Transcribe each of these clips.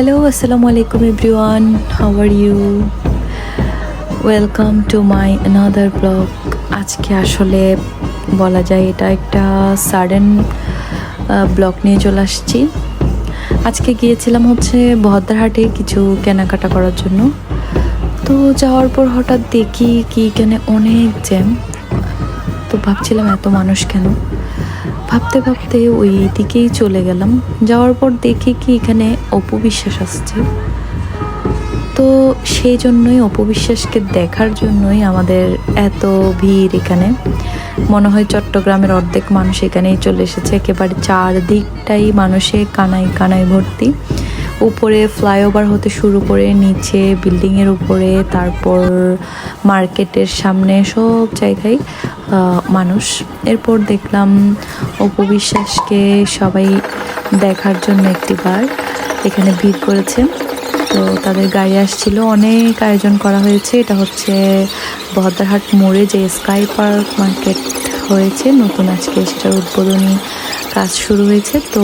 Hello আসসালামু আলাইকুম everyone how are you welcome to my another blog আজকে আসলে বলা যায় এটা একটা সাডেন ব্লগ নিয়ে চলে আসছি। আজকে গিয়েছিলাম হচ্ছে ভদ্রহাটে কিছু কেনাকাটা করার জন্য। তো যাওয়ার পর হঠাৎ দেখি কি এখানে অনেক জ্যাম। তো ভাবছিলাম এত মানুষ কেন? ভাবতে ভাবতে ওই দিকেই চলে গেলাম। যাওয়ার পর দেখি কি এখানে অপবিশ্বাস আসছে। তো সেই জন্যই অপবিশ্বাসকে দেখার জন্যই আমাদের এত ভিড় এখানে। মনে হয় চট্টগ্রামের অর্ধেক মানুষ এখানেই চলে এসেছে। একেবারে চারদিকটাই মানুষে কানাই কানাই ভর্তি। উপরে ফ্লাইওভার হতে শুরু করে নিচে, বিল্ডিংয়ের উপরে, তারপর মার্কেটের সামনে সব জায়গায় মানুষ। এরপর দেখলাম অপবিশ্বাসকে সবাই দেখার জন্য একটিবার এখানে ভিড় করেছে। তো তাদের গাড়ি আসছিল, অনেক আয়োজন করা হয়েছে। এটা হচ্ছে বহদ্দারহাট মোড়ে যে স্কাই পার্ক মার্কেট হয়েছে, নতুন আজকে সেটার উদ্বোধনী কাজ শুরু হয়েছে, তো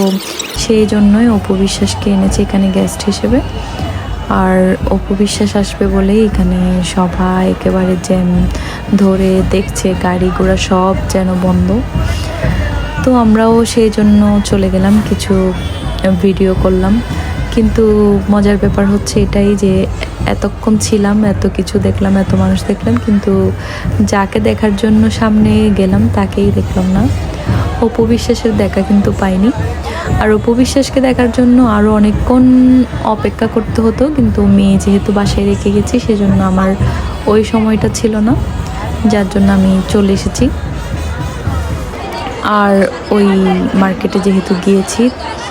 সেই জন্যই অপবিশ্বাসকে এনেছে এখানে গেস্ট হিসেবে। আর অপবিশ্বাস আসবে বলেই এখানে সভা একেবারে জ্যাম ধরে দেখছে, গাড়ি ঘোড়া সব যেন বন্ধ। তো আমরাও সেই জন্য চলে গেলাম, কিছু ভিডিও করলাম। কিন্তু মজার ব্যাপার হচ্ছে এটাই যে এতক্ষণ ছিলাম, এত কিছু দেখলাম, এত মানুষ দেখলাম, কিন্তু যাকে দেখার জন্য সামনে গেলাম তাকেই দেখলাম না। অপবিশ্বাসের দেখা কিন্তু পাইনি। আর অপবিশ্বাসকে দেখার জন্য আরও অনেকক্ষণ অপেক্ষা করতে হতো, কিন্তু মেয়ে যেহেতু বাসায় রেখে গেছি, সেজন্য আমার ওই সময়টা ছিল না, যার জন্য আমি চলে এসেছি। আর ওই মার্কেটে যেহেতু গিয়েছি,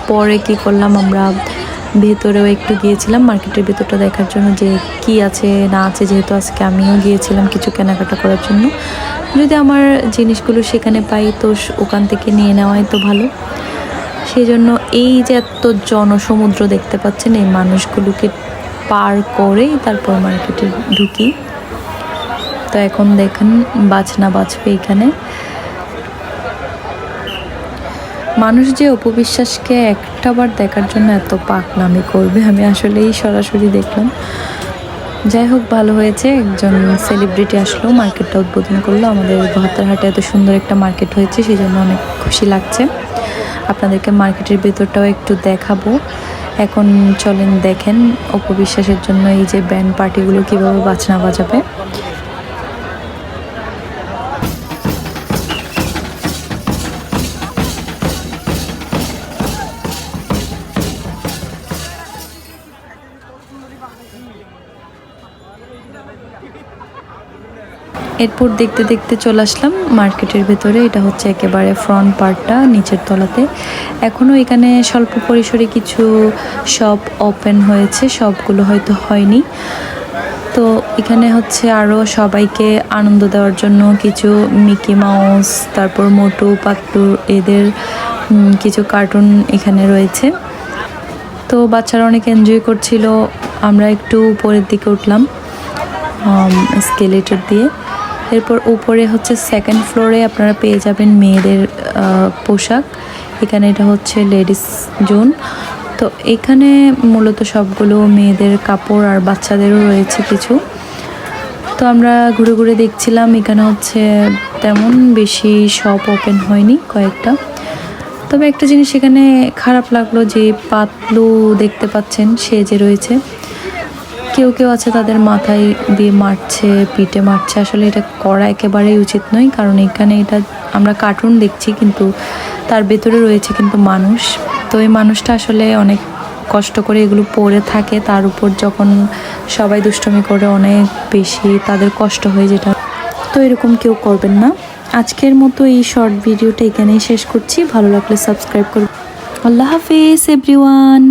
পরে কি করলাম আমরা ভেতরেও একটু গিয়েছিলাম, মার্কেটের ভেতরটা দেখার জন্য যে কি আছে, না আছে, যেহেতু আজকে আমিও গিয়েছিলাম কিছু কেনাকাটা করার জন্য। যদি আমার জিনিসগুলো সেখানে পাই তো ওখান থেকে নিয়ে নেওয়াই তো ভালো। সেই জন্য এই যে এত জনসমুদ্র দেখতে পাচ্ছেন, এই মানুষগুলোকে পার করেই তারপর মার্কেটে ঢুকি। তো এখন দেখেন, বাজনা বাজবে এখানে। মানুষ যে অপবিশ্বাসকে একটাবার দেখার জন্য এত পাকনামি করবে, আমি আসলেই সরাসরি দেখলাম। যাই হোক, ভালো হয়েছে। একজন সেলিব্রিটি আসলো, মার্কেটটা উদ্বোধন করল। আমাদের হাটে এত সুন্দর একটা মার্কেট হয়েছে সেই জন্য অনেক খুশি লাগছে। আপনাদেরকে মার্কেটের ভেতরটাও একটু দেখাবো। এখন চলেন দেখেন, অপবিশ্বাসের জন্য এই যে ব্যান্ড পার্টিগুলো কীভাবে বাজনা বাজাবে। এরপর দেখতে দেখতে চলে আসলাম মার্কেটের ভেতরে। এটা হচ্ছে একেবারে ফ্রন্ট পার্টটা নিচের তলাতে। এখনও এখানে স্বল্প পরিসরে কিছু শপ ওপেন হয়েছে, সবগুলো হয়তো হয়নি। তো এখানে হচ্ছে আরও সবাইকে আনন্দ দেওয়ার জন্য কিছু মিকি মাউস তারপর মোটু পাতলু এদের কিছু কার্টুন এখানে রয়েছে। তো বাচ্চারা অনেক এনজয় করছিল, আমরা একটু উপরের দিকে উঠলাম স্কেলেটর দিয়ে। এরপর উপরে হচ্ছে সেকেন্ড ফ্লোরে আপনারা পেয়ে যাবেন মেয়েদের পোশাক। এখানে এটা হচ্ছে লেডিস জোন তো এখানে মূলত সবগুলো মেয়েদের কাপড় আর বাচ্চাদেরও রয়েছে কিছু। তো আমরা ঘুরে ঘুরে দেখছিলাম, এখানে হচ্ছে তেমন বেশি শপ ওপেন হয়নি কয়েকটা। তবে একটা জিনিস এখানে খারাপ লাগল যে পাতলু দেখতে পাচ্ছেন সে যে রয়েছে। কেউ কেউ আছে তাদের মাথায় দিয়ে মারছে, পিঠে মারছে। আসলে এটা করা একেবারেই উচিত নয়, কারণ এখানে এটা আমরা কার্টুন দেখছি কিন্তু তার ভেতরে রয়েছে কিন্তু মানুষ। তো এই মানুষটা আসলে অনেক কষ্ট করে এগুলো পড়ে থাকে। তার উপর যখন সবাই দুষ্টমি করে, অনেক বেশি তাদের কষ্ট হয় যেটা। তো এরকম কেউ করবেন না। আজকের মতো এই শর্ট ভিডিওটা এখানেই শেষ করছি। ভালো লাগলে সাবস্ক্রাইব করুন আল্লাহ হাফিজ এভরিওয়ান